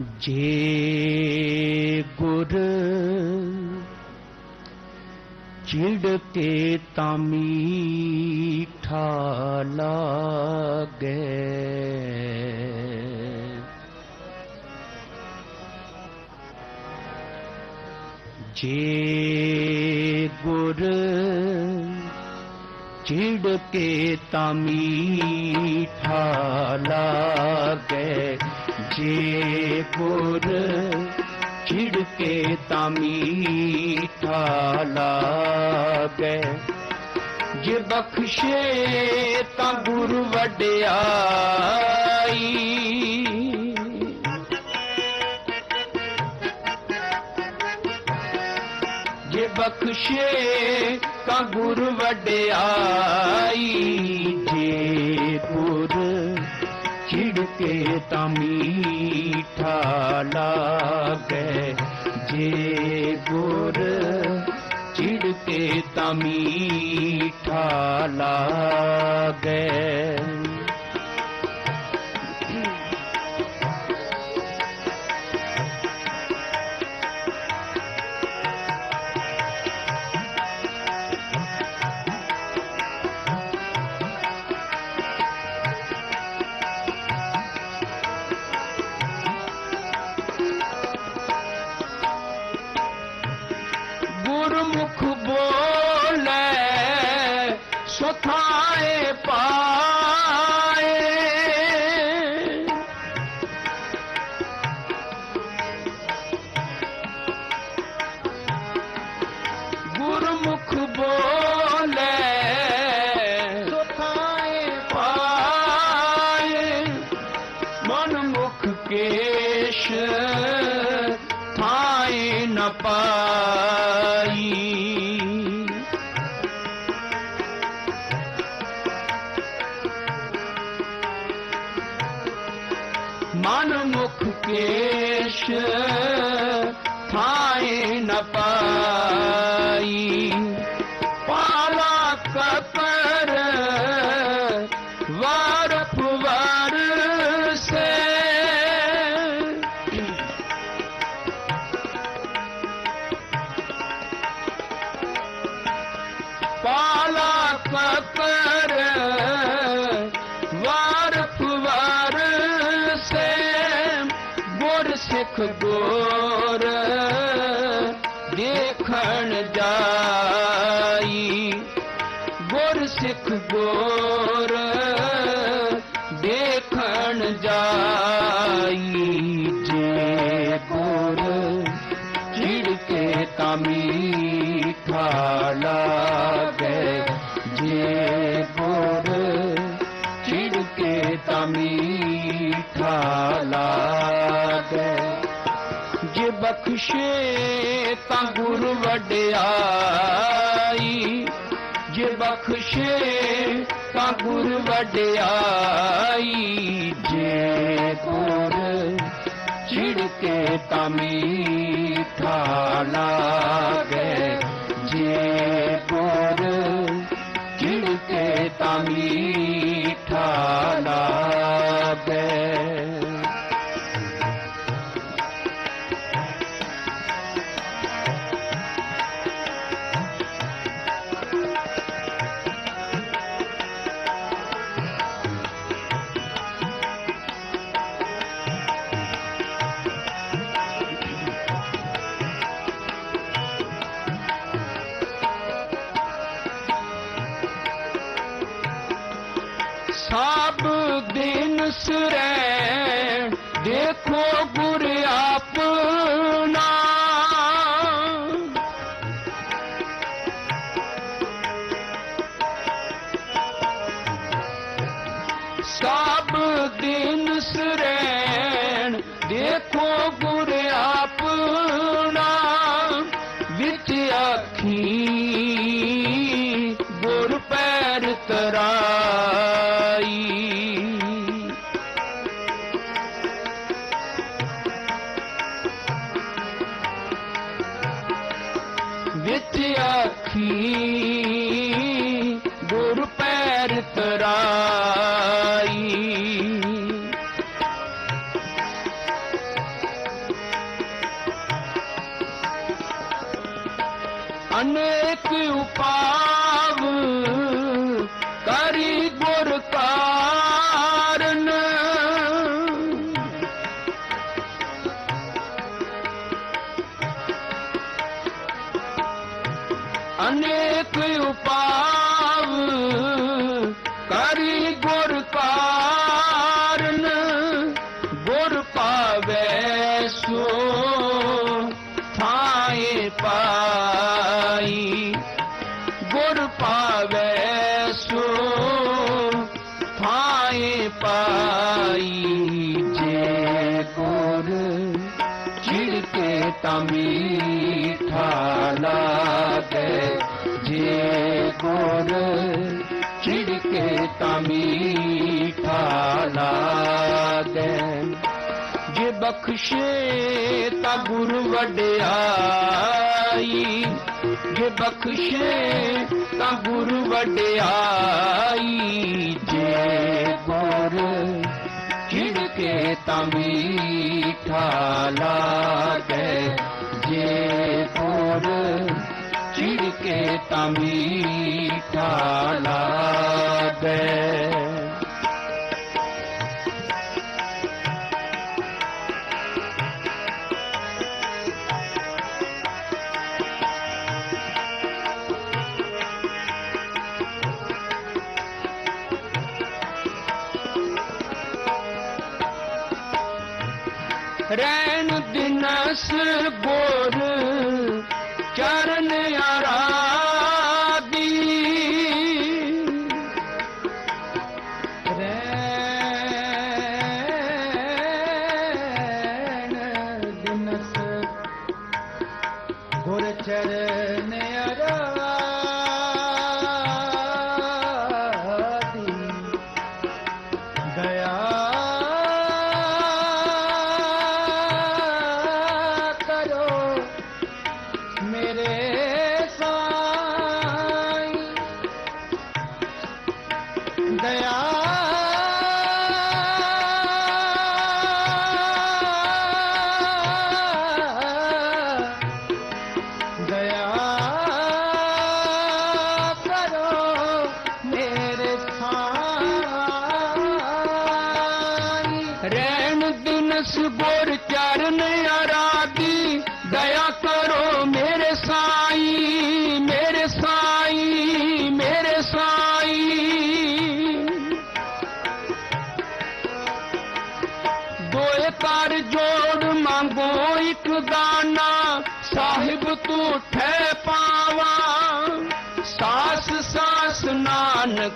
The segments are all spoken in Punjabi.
ਜੇ ਗੁਰ ਚਿੜ ਕੇ ਤਾਂ ਮੀਠਾ ਲਾਗੇ। ਜੇ ਗੁਰ ਚਿੜ ਕੇ ਤਾਂ ਮੀਠਾ ਲਾਗੇ। ਜੇ ਗੁਰ ਚਿੜ ਤਾਂ ਮੀਠਾ ਲਾਗੇ। ਜੇ ਬਖਸ਼ੇ ਤਾਂ ਗੁਰ ਵਡਿਆਈ। ਜੇ ਬਖਸ਼ੇ ਤਾਂ ਗੁਰ ਵਡਿਆਈ। ਜੇ ਗੁਰ ਕੇ ਤਾਂ ਮੀਠਾ ਲਾਗੇ। ਜੇ ਗੁਰ ਚਿੜ ਕੇ ਤਾਂ ਮੀਠਾ ਲਾਗੇ। ਮਨ ਮੁਖ ਕੇਸ਼ ਥਾਈ ਨ ਪਾਈ। ਪਾਲਾ ਕਪਰ ਵਾਰਫ ਵਰਸੇ ਪਾਲਾ ਗੁਰ ਸਿੱਖ ਦੇਖਣ ਜਾਈ। ਗੁਰ ਸਿੱਖ ਗੁਰ ਦੇਖਣ ਜਾਈ। ਜੇ ਗੁਰ ਚਿੜ ਕੇ ਤਾਂ ਬਖਸ਼ੇ ਤਾਂ ਗੁਰ ਵਡਿਆਈ ਜੇ ਗੁਰ ਚਿੜ ਕੇ ਤਾਂ ਮੀਠਾ ਲਾਗੇ Today. ਵਿੱਚ ਆਖੀ। ਅਨੇਕ ਉਪਾਵ ਗੁਰ ਚਿੜ ਕੇ ਤਾਂ ਮੀਠਾ ਲਾਗੇ ਜੇ ਬਖਸ਼ੇ ਤਾਂ ਗੁਰ ਵਡਿਆਈ ਜੇ ਬਖਸ਼ੇ ਤਾਂ ਗੁਰ ਵਡਿਆਈ ਜੇ ਗੁਰ ਚਿੜ ਕੇ ਤਾਂ ਮੀਠਾ ਲਾਗੇ ਜੇ ਗੁਰ ਚਿੜ ਕੇ ਤਾਂ ਮੀਠਾ ਲਾਗੇ ਰੈਣ ਦਿਨਸ ਗੋਰ ਦਇਆ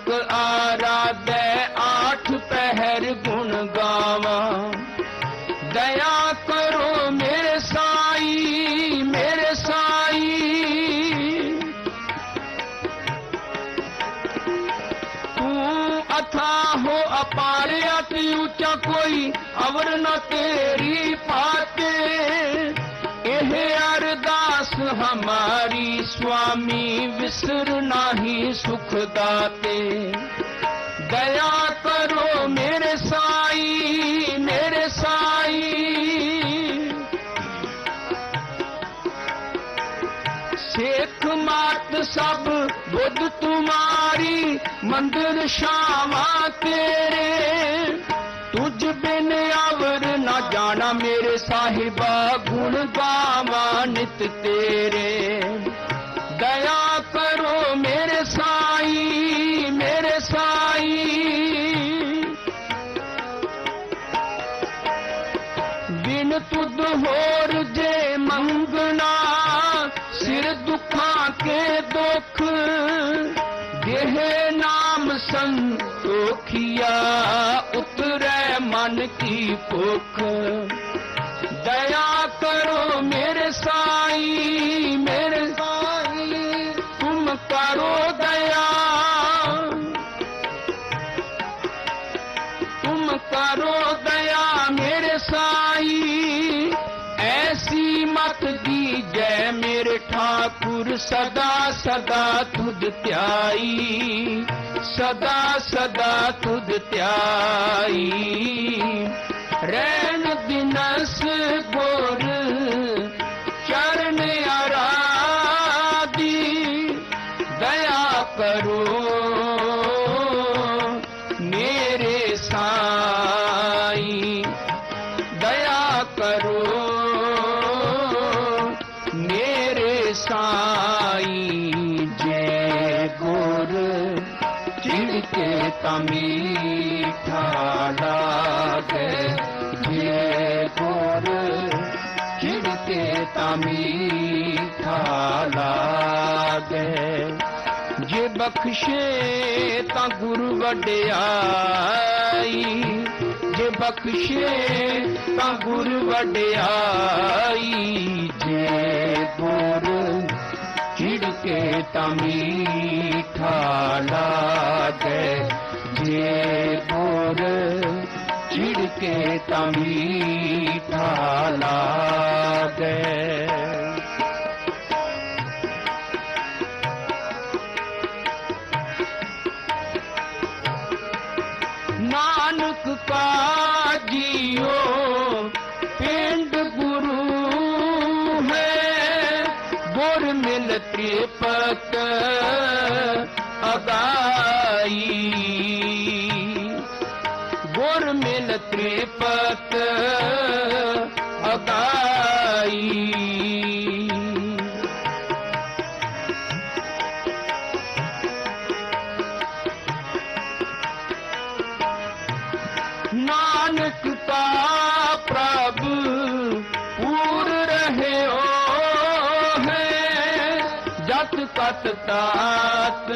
ਨਾਨਕ ਆਰਾਧੈ ਆਠ ਪਹਿਰ ਗੁਣ ਗਾਵਾ। ਦਇਆ ਕਰੋ ਮੇਰੇ ਸਾਈ ਮੇਰੇ ਸਾਈ। ਤੂੰ ਅਥਾਹੋ ਅਪਾਰ ਅતિ ਉੱਚਾ ਕੋਈ ਅਵਰ ਨ ਤੇਰੀ ਪਾਤੇ। ਇਹ ਅਰਦਾਸ ਹਮਾਰੀ ਸੁਆਮੀ ਵਿਸਰ ਨਾਹੀ ਸੁਖ ਦਾਤੇ। ਦਇਆ ਕਰੋ ਮੇਰੇ ਸਾਈ ਮੇਰੇ ਸਾਈ। ਸੇਖ ਮਾਤ ਸਭ ਬੁੱਧ ਤੁਮਾਰੀ, ਮੰਦਰ ਸ਼ਾਵਾ ਤੇਰੇ। ਤੁਝ ਬਿਨ ਅਵਰ ਨਾ ਜਾਣਾ ਮੇਰੇ ਸਾਹਿਬਾ, ਗੁਣ ਗਾਵਾ ਨਿਤ ਤੇਰੇ। ਕਰੋ ਠਾਕੁਰ ਸਦਾ ਸਦਾ ਤੁਧ ਧਿਆਈ ਸਦਾ ਸਦਾ ਤੁਧ ਧਿਆਈ। ਰਹਿਣ ਦਿਨਸ ਗੋਰ ਬਖਸ਼ੇ ਤਾਂ ਗੁਰੂ ਵਡਿਆਈ। ਜੇ ਬਖਸ਼ੇ ਤਾਂ ਗੁਰੂ ਵਡਿਆਈ। ਜੇ ਗੁਰ ਛਿੜਕੇ ਤਾਂ ਮੀਠਾ ਲਾਗੇ। ਜੇ ਗੁਰ ਛਿੜਕੇ ਤਾਂ ਮੀਠਾ ਲਾਗੇ। ਤ੍ਰਿਪਤ ਅਗਾਈ। ਗੁਰ ਮਿਲ ਤ੍ਰਿਪਤ ਜਤ ਕਤ ਤਾਤ,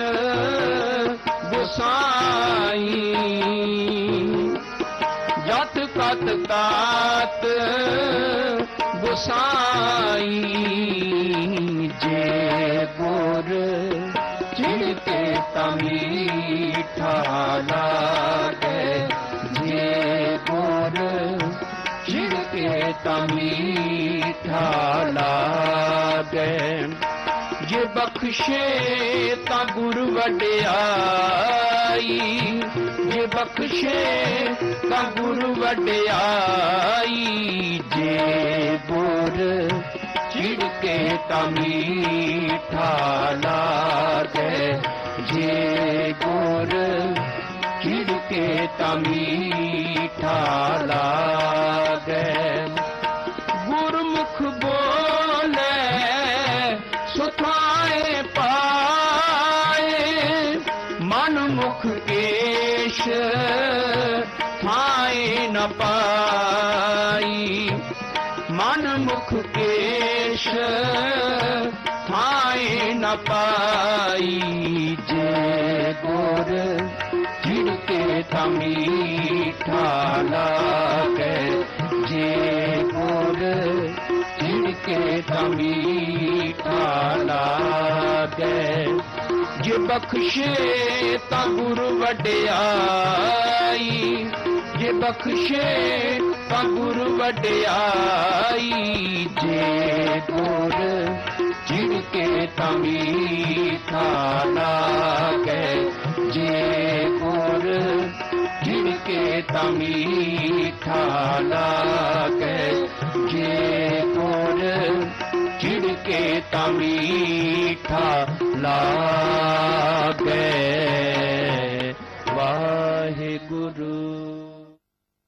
ਗੁਸਾਈ। ਜਤ ਕਤ ਤਾਤ, ਗੁਸਾਈ। ਜੇ ਗੁਰ ਚਿੜਕੇ ਤਮੀਠਾ ਲਾਗੇ, ਜੇ ਗੁਰ ਚਿੜਕੇ ਤਮੀਠਾ ਲਾਗੇ। ਜੇ ਬਖਸ਼ੇ ਤਾਂ ਗੁਰ ਵਡਿਆਈ। ਜੇ ਬਖਸ਼ੇ ਤਾਂ ਗੁਰ ਵਡਿਆਈ। ਜੇ ਗੁਰ ਚਿੜਕੇ ਤਾਂ ਮੀਠਾ ਲਾਗੇ। ਜੇ ਗੁਰ ਚਿੜਕੇ ਤਾਂ ਮੀਠਾ ਮੁਖ ਏਸ਼ ਥਾਏ ਨ ਪਾਈ ਜੇ ਗੁਰ ਜਿਣਕੇ ਤਮੀਠਾ ਲਾਗੇ ਜੇ ਗੁਰ ਜਿਣਕੇ ਤਮੀਠਾ ਲਾਗੇ ਜੇ ਬਖਸ਼ੇ ਤਾਂ ਗੁਰ ਵਡਿਆਈ ਜੇ ਬਖਸ਼ੇ ਤਾਂ ਗੁਰ ਵਡਿਆਈ ਜੇ ਗੁਰ ਜਿਣਕੇ ਤਮੀਠਾ ਲਾਗੇ ਜੇ ਗੁਰ ਜਿਣਕੇ ਤਮੀਠਾ ਲਾਗੇ ਜੇ ਗੁਰ ਜਿਣਕੇ ਤਮੀਠਾ ਲਾਗੇ